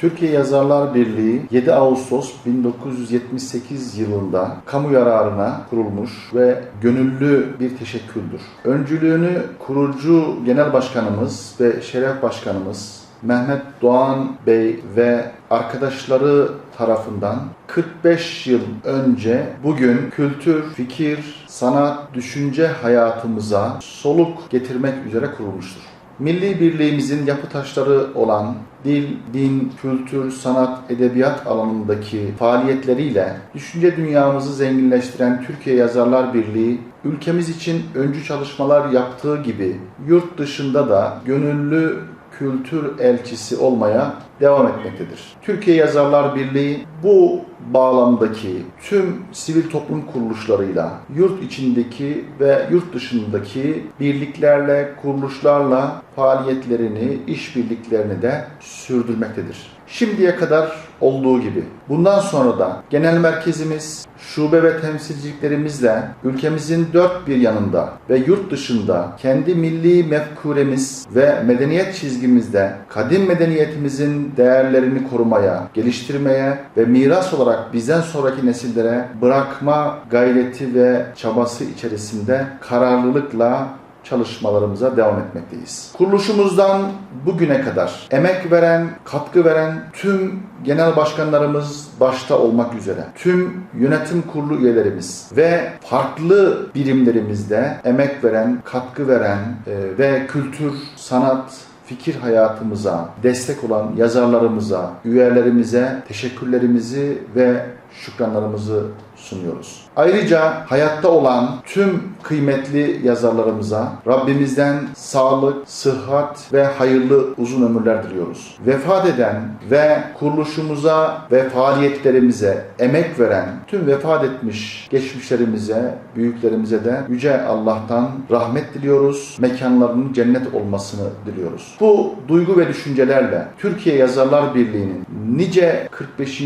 Türkiye Yazarlar Birliği 7 Ağustos 1978 yılında kamu yararına kurulmuş ve gönüllü bir teşekküldür. Öncülüğünü kurucu genel başkanımız ve şeref başkanımız Mehmet Doğan Bey ve arkadaşları tarafından 45 yıl önce bugün kültür, fikir, sanat, düşünce hayatımıza soluk getirmek üzere kurulmuştur. Milli birliğimizin yapı taşları olan dil, din, kültür, sanat, edebiyat alanındaki faaliyetleriyle düşünce dünyamızı zenginleştiren Türkiye Yazarlar Birliği, ülkemiz için öncü çalışmalar yaptığı gibi yurt dışında da gönüllü kültür elçisi olmaya devam etmektedir. Türkiye Yazarlar Birliği bu bağlamdaki tüm sivil toplum kuruluşlarıyla yurt içindeki ve yurt dışındaki birliklerle, kuruluşlarla faaliyetlerini, işbirliklerini de sürdürmektedir. Şimdiye kadar olduğu gibi. Bundan sonra da genel merkezimiz, şube ve temsilciliklerimizle ülkemizin dört bir yanında ve yurt dışında kendi milli mefkuremiz ve medeniyet çizgimizde kadim medeniyetimizin değerlerini korumaya, geliştirmeye ve miras olarak bizden sonraki nesillere bırakma gayreti ve çabası içerisinde kararlılıkla çalışmalarımıza devam etmekteyiz. Kuruluşumuzdan bugüne kadar emek veren, katkı veren tüm genel başkanlarımız başta olmak üzere tüm yönetim kurulu üyelerimiz ve farklı birimlerimizde emek veren, katkı veren e, ve kültür, sanat, fikir hayatımıza destek olan yazarlarımıza, üyelerimize teşekkürlerimizi ve şükranlarımızı sunuyoruz. Ayrıca hayatta olan tüm kıymetli yazarlarımıza Rabbimizden sağlık, sıhhat ve hayırlı uzun ömürler diliyoruz. Vefat eden ve kuruluşumuza ve faaliyetlerimize emek veren tüm vefat etmiş geçmişlerimize, büyüklerimize de Yüce Allah'tan rahmet diliyoruz. Mekanlarının cennet olmasını diliyoruz. Bu duygu ve düşüncelerle Türkiye Yazarlar Birliği'nin nice 45.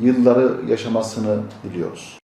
yılları yaşamasını diliyoruz.